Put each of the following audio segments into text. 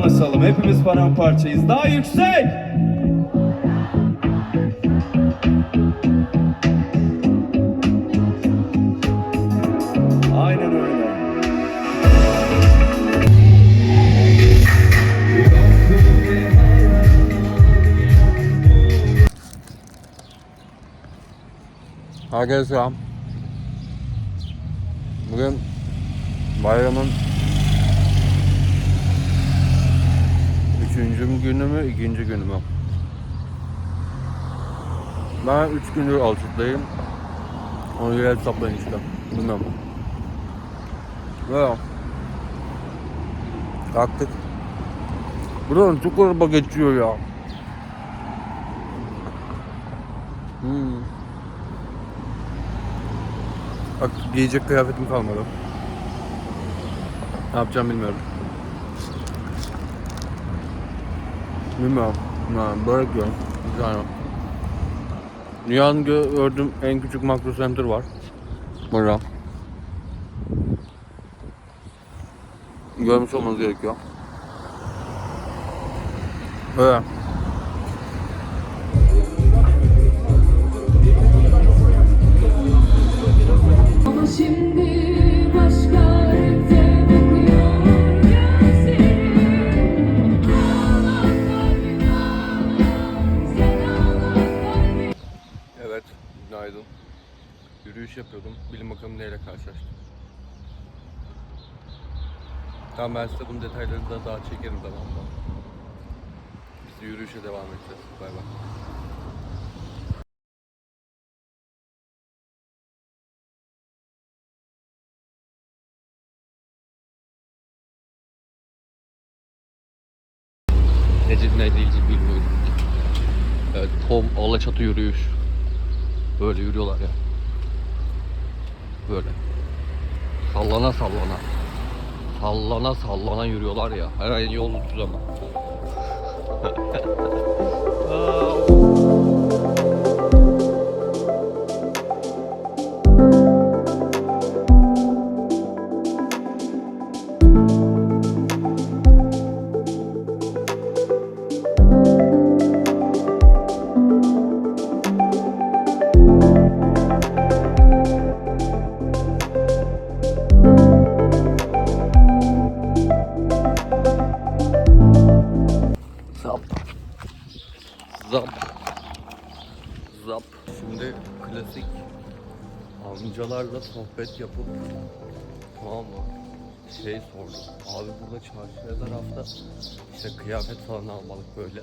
Anlaşalım. Hepimiz paramparçayız. Daha yüksek. Aynen öyle. Herkese selam. Bugün bayramın üçüncü günü mü, ikinci günü mü? Ben üç gündür Alçık'tayım. Onu göre hesaplayın işte. Bilmiyorum. Böyle. Kalktık. Buradan çok araba geçiyor ya. Hmm. Bak giyecek kıyafetim kalmadı. Ne yapacağım bilmiyorum. Bilmiyorum. Ha, börek yiyorum. Tane. Dünyanın gö- gördüğüm en küçük makro center var. Burada. Görmüş olmanız gerekiyor. Öyle. Yapıyordum. Bilin bakalım neyle karşılaştım. Tamam ben size bunun detaylarını da daha çekerim zamanla. Biz yürüyüşe devam edeceğiz. Bay bay. Necip ne diyeceğim bilmiyorum. Evet, Tom Alaçatı yürüyüş. Böyle yürüyorlar ya. Böyle. Sallana sallana. Sallana sallana yürüyorlar ya. Her ay yol ama. amcalarla sohbet yapıp tamam mı? Şey sordum. Abi burada çarşıya tarafta işte kıyafet falan almalık böyle.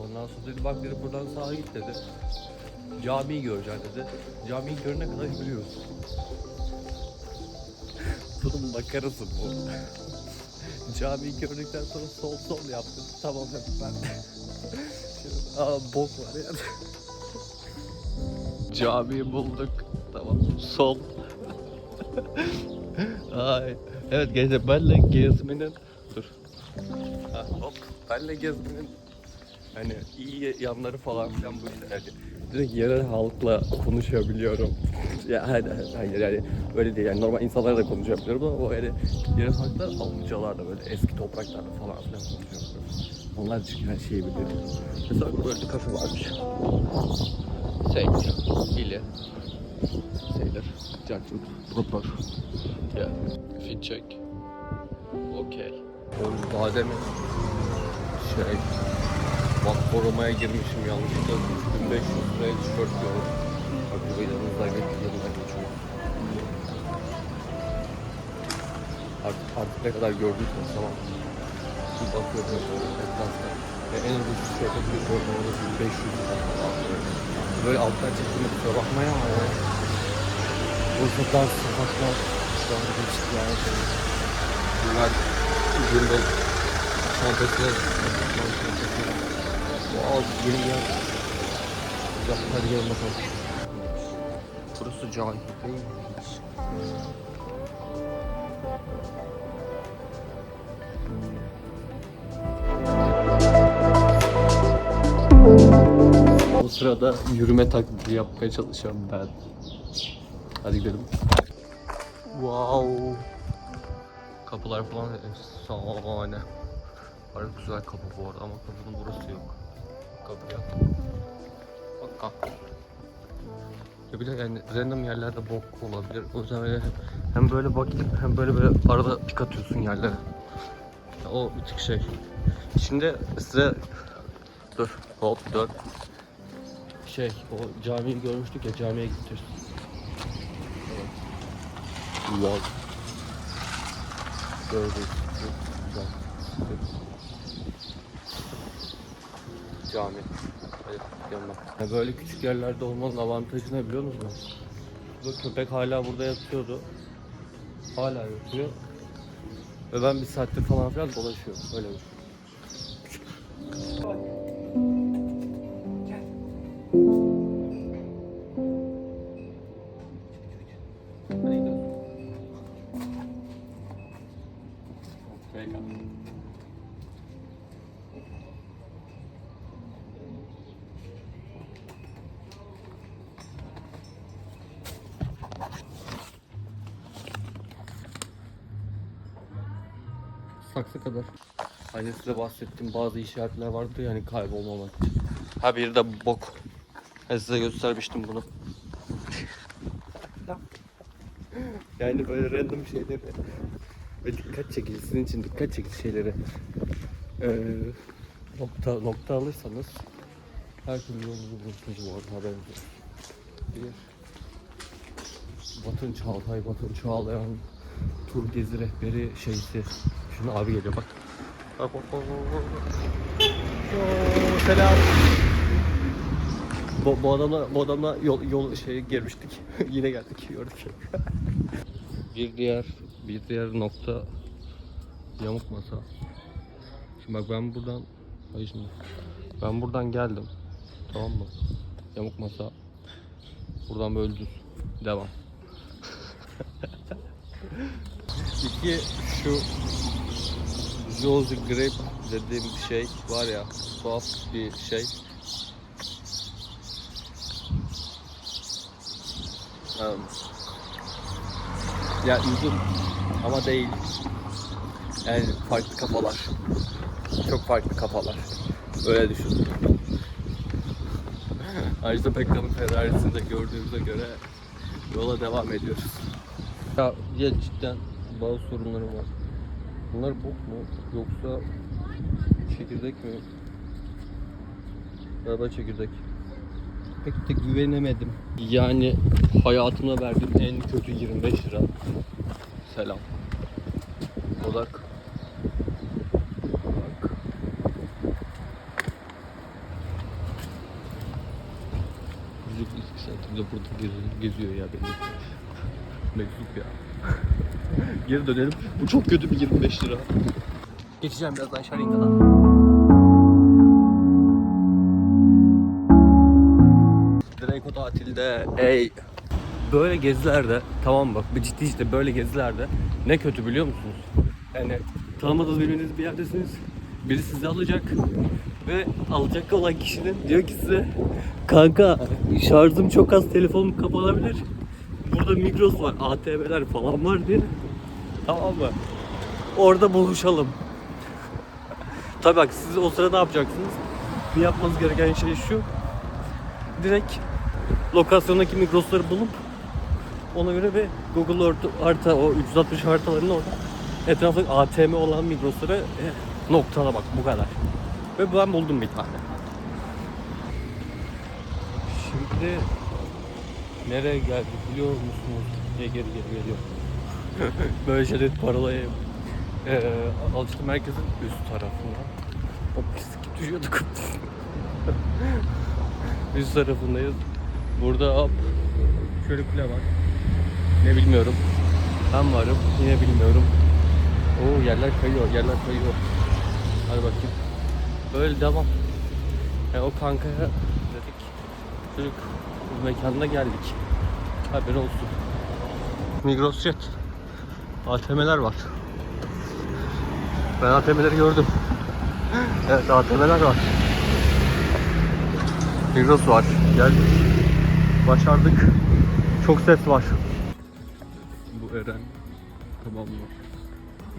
Ondan sonra dedi bak dedi buradan sağa git dedi. Camiyi göreceksin dedi. Camiyi görene kadar yürüyoruz. Bunun makarası bu. Camiyi gördükten sonra sol sol yaptım. Tamam hep ben. Şimdi, Aa bok var ya. Camiyi bulduk. Tamam sol. Ay. Evet gençler benle gezmenin dur. Ha, hop. Benle gezmenin hani iyi yanları falan filan bu işte. Yani direkt yerel halkla konuşabiliyorum. ya hayır, hayır yani öyle değil yani normal insanlarla da konuşabiliyorum ama o yani yerel halklar amcalarla böyle eski topraklarda falan filan konuşuyoruz. Onlar çünkü her şeyi biliyor. Mesela böyle bir kafe varmış. Seyir, ile, Seyir, Jackson, Proper, yeah, fit check, okay. Oğlum daha demin şey, bak korumaya girmişim yanlışlıkla 3500 liraya tişört gördüm. Bak bu yanınızdan geçiyor, yanından geçiyor. Artık, artık ne kadar gördüyseniz tamam. Bir bakıyorum etrafta. Ve en ucuz tişörte bir gördüm, o da 1500 lira böyle. Alttan çektiğime kusura bakmayın ama ya. Bursa'dan sokaklar, şu anda geçtik yani. Bunlar gimbal çantası, çantası. Wow, yeni yer. Güzel, hadi gelin bakalım. Burası cahil değil mi? Sırada yürüme taklidi yapmaya çalışıyorum ben. Hadi gidelim. Wow. Kapılar falan efsane. Harbi güzel kapı bu arada ama kapının burası yok. Kapıya. Bak kapı. Ya bir de yani random yerlerde bok olabilir. O yüzden öyle hem böyle bakıp hem böyle böyle arada pik atıyorsun yerlere. Ya o bir tık şey. Şimdi size dur hop dur. Şey o camiyi görmüştük ya camiye gidiyoruz. Evet. Wow. Gördük. Güzel. Cami. Hadi yanına. Ya böyle küçük yerlerde olmanın avantajı ne biliyor musunuz? Bu köpek hala burada yatıyordu. Hala yatıyor. Ve ben bir saattir falan filan dolaşıyorum. Öyle bir. Hadi Peki. Saksı kadar. Hani size bahsettiğim bazı işaretler vardı yani kaybolmamak için. Ha bir de bok. Ben size göstermiştim bunu. yani böyle random şeyleri ve dikkat çekici, sizin için dikkat çekici şeyleri ee, nokta, nokta alırsanız her türlü yolunuzu bulursunuz bu arada haberiniz. Bir, Batın Çağatay, Batın Çağlayan tur gezi rehberi şeysi. Şunu abi geliyor bak. Bak bak bak bak. Oo, selam. Bu, bu adamla, bu adamla yol, yol şey girmiştik. Yine geldik gördük. bir diğer bir diğer nokta yamuk masa. Şimdi bak ben buradan hayır şimdi ben buradan geldim. Tamam mı? Yamuk masa. Buradan böyle düz. Devam. İki şu Josie Grape dediğim bir şey var ya tuhaf bir şey. Um, ya üzüm ama değil. Yani farklı kafalar. Çok farklı kafalar. Öyle düşün. Ajda Pekkan'ın Ferrari'sinde gördüğümüze göre yola devam ediyoruz. Ya, ya cidden bazı sorunlarım var. Bunlar bok mu yoksa çekirdek mi? Galiba çekirdek. Pek de güvenemedim. Yani hayatımda verdiğim en kötü 25 lira. Selam. Odak. Bak. Müzik saatinde burada geziyor, geziyor ya beni. Meczup ya. Geri dönelim. Bu çok kötü bir 25 lira. Geçeceğim birazdan kadar. Dreyko tatilde ey böyle gezilerde tamam bak bu ciddi işte böyle gezilerde ne kötü biliyor musunuz? Yani tanımadığınız bilmediğiniz bir yerdesiniz. Biri sizi alacak ve alacak olan kişinin diyor ki size kanka şarjım çok az telefonum kapanabilir. Burada Migros var, ATM'ler falan var diye. Tamam mı? Orada buluşalım. Tabii bak siz o sırada ne yapacaksınız? Bir yapmanız gereken şey şu. Direkt lokasyondaki Migros'ları bulup ona göre bir Google Earth harita o 360 haritaların orada etrafta ATM olan Migros'ları e, noktala bak bu kadar. Ve ben buldum bir tane. Şimdi nereye geldik biliyor musunuz? Niye geri geri geliyor? Böyle şeyleri parolayayım. Ee, alıştı merkezin üst tarafında. O pislik düşüyorduk. üst tarafındayız. Burada hop kule var. Ne bilmiyorum. Ben varım. Yine bilmiyorum. Oo yerler kayıyor, yerler kayıyor. Hadi bakayım. Böyle devam. Yani o kankaya dedik. Çocuk bu mekanına geldik. Haber olsun. Migros Jet. ATM'ler var. Ben ATM'leri gördüm. Evet ATM'ler var. Migros var. Geldik. Başardık. Çok ses var. Eren. Tamam mı?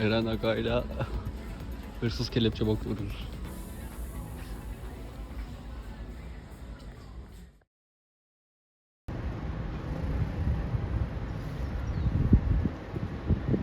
Eren Aga'yla Hırsız kelepçe bakıyoruz.